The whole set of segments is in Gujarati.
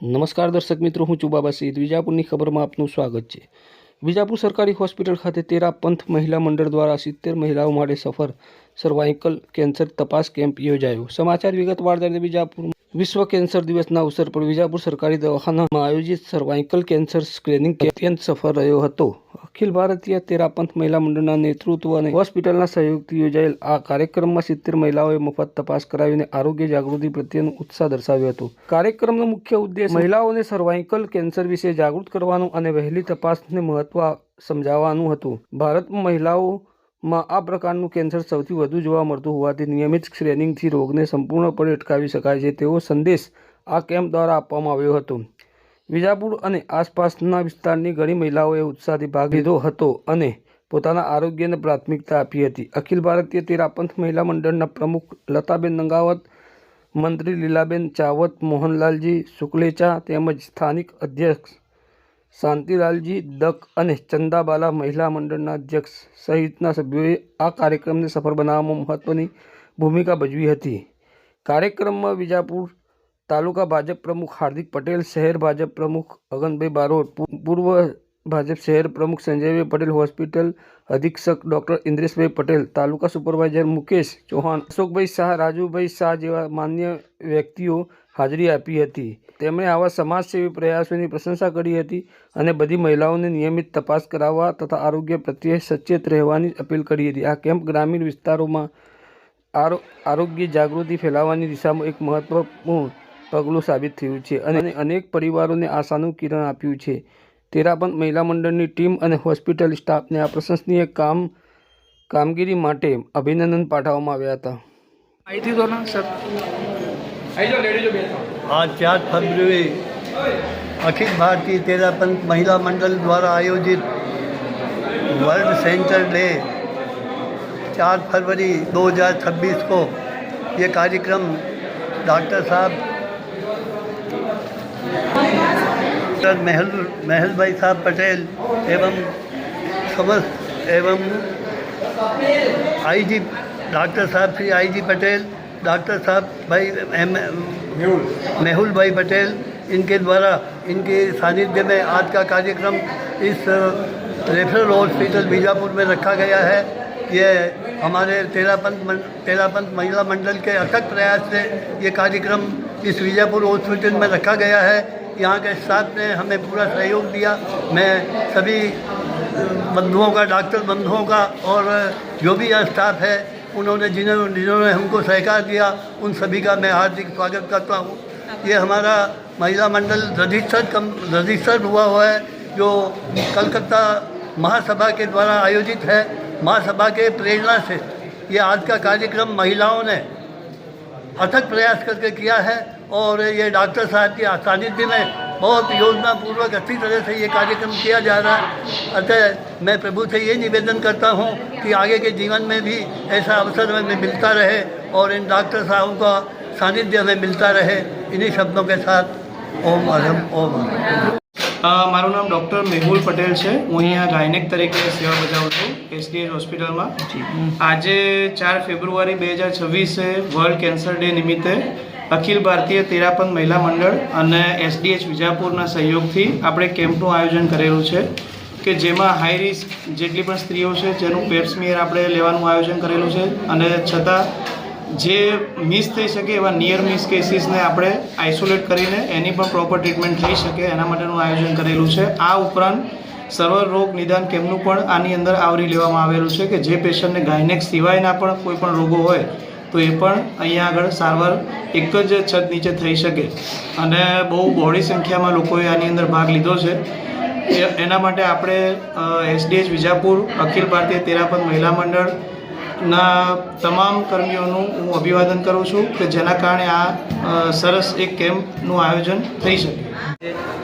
નમસ્કાર દર્શક મિત્રો, હું ચુબાબા સહિત વિજાપુરની ખબરમાં આપનું સ્વાગત છે. વિજાપુર સરકારી હોસ્પિટલ ખાતે તેરા પંથ મહિલા મંડળ દ્વારા સિત્તેર મહિલાઓ માટે સફર સર્વાઇકલ કેન્સર તપાસ કેમ્પ યોજાયો. સમાચાર વિગતવાર દરમિયાન વિજાપુર વિશ્વ કેન્સર દિવસના અવસર પર વિજાપુર સરકારી દવાખાનામાં આયોજિત સર્વાઇકલ કેન્સર સ્ક્રીનિંગ અત્યંત સફળ રહ્યો હતો. અખિલ ભારતીય તેરાપંથ મહિલા મંડળના નેતૃત્વ અને હોસ્પિટલના સહયોગથી યોજાયેલ આ કાર્યક્રમમાં સિત્તેર મહિલાઓએ મફત તપાસ કરાવીને આરોગ્ય જાગૃતિ પ્રત્યેનો ઉત્સાહ દર્શાવ્યો હતો. કાર્યક્રમનો મુખ્ય ઉદ્દેશ મહિલાઓને સર્વાઇકલ કેન્સર વિશે જાગૃત કરવાનું અને વહેલી તપાસને મહત્વ સમજાવવાનું હતું. ભારતમાં મહિલાઓમાં આ પ્રકારનું કેન્સર સૌથી વધુ જોવા મળતું હોવાથી નિયમિત સ્ક્રીનિંગથી રોગને સંપૂર્ણપણે અટકાવી શકાય છે તેવો સંદેશ આ કેમ્પ દ્વારા આપવામાં આવ્યો હતો. વિજાપુર અને આસપાસના વિસ્તારની ઘણી મહિલાઓએ ઉત્સાહથી ભાગ લીધો હતો અને પોતાના આરોગ્યને પ્રાથમિકતા આપી હતી. અખિલ ભારતીય તેરાપંથ મહિલા મંડળના પ્રમુખ લતાબેન નંગાવત, મંત્રી લીલાબેન ચાવત, મોહનલાલજી શુક્લેચા તેમજ સ્થાનિક અધ્યક્ષ શાંતિલાલજી દક અને ચંદાબાલા મહિલા મંડળના અધ્યક્ષ સહિતના સભ્યોએ આ કાર્યક્રમને સફળ બનાવવામાં મહત્ત્વની ભૂમિકા ભજવી હતી. કાર્યક્રમમાં વિજાપુર તાલુકા ભાજપ પ્રમુખ હાર્દિક પટેલ, શહેર ભાજપ પ્રમુખ અગનભાઈ બારોટ પૂર્વ ભાજપ શહેર પ્રમુખ સંજયભાઈ પટેલ, હોસ્પિટલ અધિક્ષક ડૉક્ટર ઇન્દ્રેશભાઈ પટેલ, તાલુકા સુપરવાઇઝર મુકેશ ચૌહાણ, અશોકભાઈ શાહ, રાજુભાઈ શાહ જેવા માન્ય વ્યક્તિઓ હાજરી આપી હતી. તેમણે આવા સમાજસેવી પ્રયાસોની પ્રશંસા કરી હતી અને બધી મહિલાઓને નિયમિત તપાસ કરાવવા તથા આરોગ્ય પ્રત્યે સચેત રહેવાની અપીલ કરી હતી. આ કેમ્પ ગ્રામીણ વિસ્તારોમાં આરો, આરોગ્ય જાગૃતિ ફેલાવવાની દિશામાં એક મહત્વપૂર્ણ પગલું સાબિત થયું છે અને અનેક પરિવારોને આશાનું કિરણ આપ્યું છે તેરાપંથ મહિલા મંડળની ટીમ અને હોસ્પિટલ સ્ટાફને આ પ્રશંસનીય કામ કામગીરી માટે અભિનંદન પાઠવવામાં આવ્યા હતા માહિતી દો ના સર आज चार फरवरी अखिल भारतीय तेरापंथ महिला मंडल द्वारा आयोजित वर्ल्ड सेंटर डे चार फरवरी 2026 को ये कार्यक्रम डॉक्टर साहब डॉक्टर महल महल भाई साहब पटेल एवं समस्त एवं आईजी डॉक्टर साहब श्री आईजी पटेल डॉक्टर साहब भाई एम मेहुल। भाई पटेल इनके द्वारा इनके सानिध्य में आज का कार्यक्रम इस रेफरल हॉस्पिटल बीजापुर में रखा गया है। ये हमारे तेरापंथ तेरापंथ महिला मंडल के अथक प्रयास से ये कार्यक्रम इस बीजापुर हॉस्पिटल में रखा गया है। यहाँ के स्टाफ ने हमें पूरा सहयोग दिया। मैं सभी बंधुओं का, डॉक्टर बंधुओं का और जो भी यहाँ स्टाफ है, उन्होंने, जिन्होंने जिन्होंने हमको सहकार दिया, उन सभी का मैं हार्दिक स्वागत करता हूँ। ये हमारा महिला मंडल रजिस्टर्ड कम रजिस्टर्ड हुआ हुआ है, जो कलकत्ता महासभा के द्वारा आयोजित है। महासभा के प्रेरणा से ये आज का कार्यक्रम महिलाओं ने अथक प्रयास करके किया है और ये डॉक्टर साहब की सानिध्य में बहुत योजनापूर्वक अच्छी तरह से ये कार्यक्रम किया जा रहा है। अतः मैं प्रभु से ये निवेदन करता हूँ कि आगे के जीवन में भी ऐसा अवसर हमें मिलता रहे और इन डॉक्टर साहबों का सानिध्य हमें मिलता रहे। इन्हीं शब्दों के साथ ओम अरम ओम મારું નામ ડૉક્ટર મેહુલ પટેલ છે. હું અહીંયા ગાયનેક તરીકે સેવા બજાવું છું એસડીએચ હોસ્પિટલમાં. આજે ચાર ફેબ્રુઆરી બે હજાર છવ્વીસે વર્લ્ડ કેન્સર ડે નિમિત્તે અખિલ ભારતીય તેરાપન મહિલા મંડળ અને એસડીએચ વિજાપુરના સહયોગથી આપણે કેમ્પનું આયોજન કરેલું છે કે જેમાં હાઈ રિસ્ક જેટલી પણ સ્ત્રીઓ છે જેનું પેપ્સમિયર આપણે લેવાનું આયોજન કરેલું છે અને છતાં જે મિસ થઈ શકે એવા નિયર મિસ કેસીસને આપણે આઇસોલેટ કરીને એની પણ પ્રોપર ટ્રીટમેન્ટ થઈ શકે, એના માટેનું આયોજન કરેલું છે. આ ઉપરાંત સર્વ રોગ નિદાન કેમનું પણ આની અંદર આવરી લેવામાં આવેલું છે કે જે પેશન્ટને ગાયનેક સિવાયના પણ કોઈ પણ રોગો હોય, તો એ પણ અહીંયા આગળ સારવાર એક જ છત નીચે થઈ શકે. અને બહુ બહોળી સંખ્યામાં લોકોએ આની અંદર ભાગ લીધો છે. એના માટે આપણે એસડીએચ વિજાપુર, અખિલ ભારતીય તેરાપદ મહિલા મંડળ ના તમામ કર્મીઓનું હું અભિવાદન કરું છું કે જેના કારણે આ સરસ એક કેમ્પનું આયોજન થઈ શકે.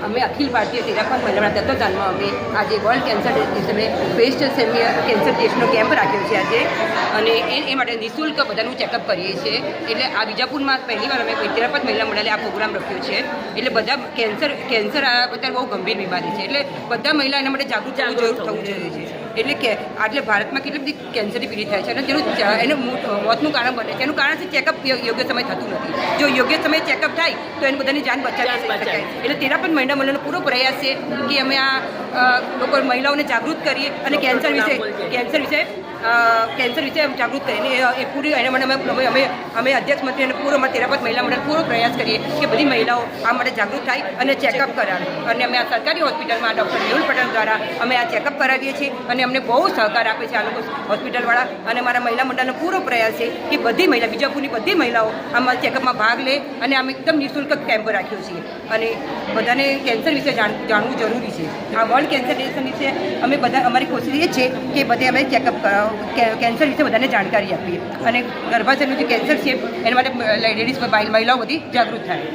અમે અખિલ ભારતીય તેરાપંથ મહિલાના તત્વદાનમાં અમે આજે વર્લ્ડ કેન્સર ડે અમે બેસ્ટ સેમિયર કેન્સર ટેસ્ટનો કેમ્પ રાખ્યો છે આજે. અને એ એ માટે નિઃશુલ્ક બધાનું ચેકઅપ કરીએ છીએ. એટલે આ બીજાપુરમાં પહેલી વાર અમે તેરાપંથ મહિલા મંડળે આ પ્રોગ્રામ રાખ્યો છે. એટલે બધા કેન્સર કેન્સર આ અત્યારે બહુ ગંભીર બીમારી છે. એટલે બધા મહિલા એના માટે જાગૃત થવું જરૂર થવું જરૂરી છે. એટલે કે આટલે ભારતમાં કેટલી બધી કેન્સરની પીડિત થાય છે અને તેનું એનું મોતનું કારણ બને છે. એનું કારણ છે ચેકઅપ યોગ્ય સમય થતું નથી. જો યોગ્ય સમયે ચેકઅપ થાય તો એને બધાની જાન બચાવી શકાય. એટલે તેના પણ મહિના મળવાનો પૂરો પ્રયાસ છે કે અમે આ લોકો મહિલાઓને જાગૃત કરીએ અને કેન્સર વિશે કેન્સર વિશે કેન્સર વિશે જાગૃત કરીને એ- પૂરી એના માટે અમે, અમે- અમે અધ્યક્ષ મંત્રી અને પૂરો અમારા તેરાપત મહિલા મંડળ પૂરો પ્રયાસ કરીએ કે બધી મહિલાઓ આ માટે જાગૃત થાય અને ચેકઅપ કરાવે. અને અમે આ સરકારી હોસ્પિટલમાં ડૉક્ટર મેહુલ પટેલ દ્વારા અમે આ ચેકઅપ કરાવીએ છીએ અને અમને બહુ સહકાર આપે છે આ લોકો હોસ્પિટલવાળા. અને મારા મહિલા મંડળનો પૂરો પ્રયાસ છે કે બધી મહિલા, બીજાપુરની બધી મહિલાઓ આમાં ચેકઅપમાં ભાગ લે અને અમે એકદમ નિઃશુલ્ક કેમ્પ રાખ્યો છીએ અને બધાને કેન્સર વિશે જાણ, જાણવું જરૂરી છે. આ વર્લ્ડ કેન્સર ડે વિશે અમે બધા, અમારી કોશિશ એ છે કે બધે અમે ચેકઅપ કેન્સર વિશે બધાને જાણકારી આપીએ. અને ગર્ભાશયનું જે કેન્સર છે, એના માટે લેડીઝ મહિલાઓ બધી જાગૃત થાય.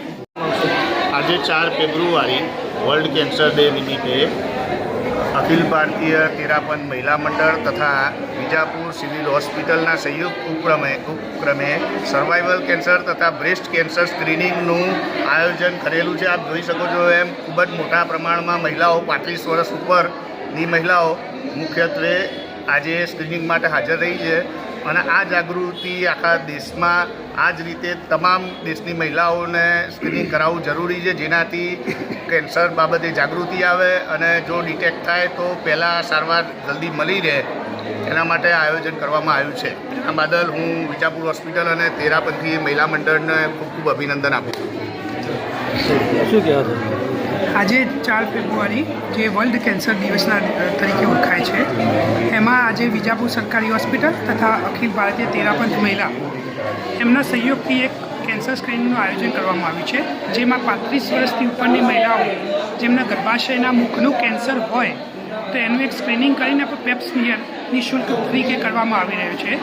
આજે ચાર ફેબ્રુઆરી વર્લ્ડ કેન્સર ડે નિમિત્તે અખિલ ભારતીય તેરાપન મહિલા મંડળ તથા વિજાપુર સિવિલ હોસ્પિટલના સંયુક્ત ઉપક્રમે ઉપક્રમે સર્વાઇવલ કેન્સર તથા બ્રેસ્ટ કેન્સર સ્ક્રીનિંગનું આયોજન કરેલું છે. આપ જોઈ શકો છો એમ, ખૂબ જ મોટા પ્રમાણમાં મહિલાઓ પાંત્રીસ વર્ષ ઉપરની મહિલાઓ મુખ્યત્વે આજે સ્ક્રીનિંગ માટે હાજર રહી છે અને આ જાગૃતિ આખા દેશમાં આ જ રીતે તમામ દેશની મહિલાઓને સ્ક્રીનિંગ કરાવવું જરૂરી છે. જેનાથી કેન્સર બાબતે જાગૃતિ આવે અને જો ડિટેક્ટ થાય તો પહેલાં સારવાર જલ્દી મળી રહે. એના માટે આયોજન કરવામાં આવ્યું છે. એના બદલ હું વિજાપુર હોસ્પિટલ અને તેરાપંથી મહિલા મંડળને ખૂબ ખૂબ અભિનંદન આપું છું. શું કહેવા આજે ચાર ફેબ્રુઆરી જે વર્લ્ડ કેન્સર દિવસના તરીકે ઓળખાય છે. એમાં આજે વિજાપુર સરકારી હોસ્પિટલ તથા અખિલ ભારતીય તેરાપંથ મહિલા એમના સહયોગથી એક કેન્સર સ્ક્રીનિંગનું આયોજન કરવામાં આવ્યું છે, જેમાં પાંત્રીસ વર્ષથી ઉપરની મહિલાઓ જેમના ગર્ભાશયના મુખનું કેન્સર હોય તો એનું એક સ્ક્રીનિંગ કરીને પેપ્સમિયર નિઃશુલ્ક તરીકે કરવામાં આવી રહ્યું છે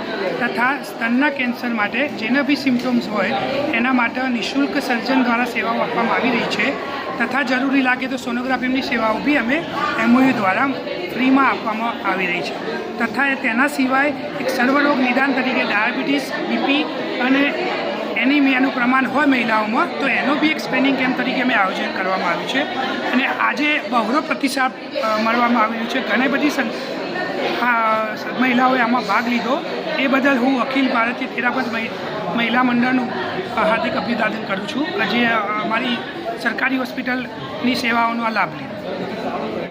તથા સ્તનના કેન્સર માટે જેના બી સિમ્ટમ્સ હોય એના માટે નિઃશુલ્ક સર્જન દ્વારા સેવાઓ આપવામાં આવી રહી છે. તથા જરૂરી લાગે તો સોનોગ્રાફીની સેવાઓ બી અમે એમઓયુ દ્વારા ફ્રીમાં આપવામાં આવી રહી છે. તથા તેના સિવાય એક સર્વરોગ નિદાન તરીકે ડાયાબિટીસ, બીપી અને એનિમિયાનું પ્રમાણ હોય મહિલાઓમાં, તો એનો બી એક સ્ક્રીનિંગ કેમ્પ તરીકે અમે આયોજન કરવામાં આવ્યું છે. અને આજે બહોળો પ્રતિસાદ મળવામાં મળવામાં આવ્યો છે. ઘણી બધી મહિલાઓએ આમાં ભાગ લીધો. એ બદલ હું અખિલ ભારતીય થેરાપત મહિલા મંડળનું હાર્દિક અભિવાદન કરું છું. જે અમારી સરકારી હોસ્પિટલની સેવાઓનો લાભ લીધો.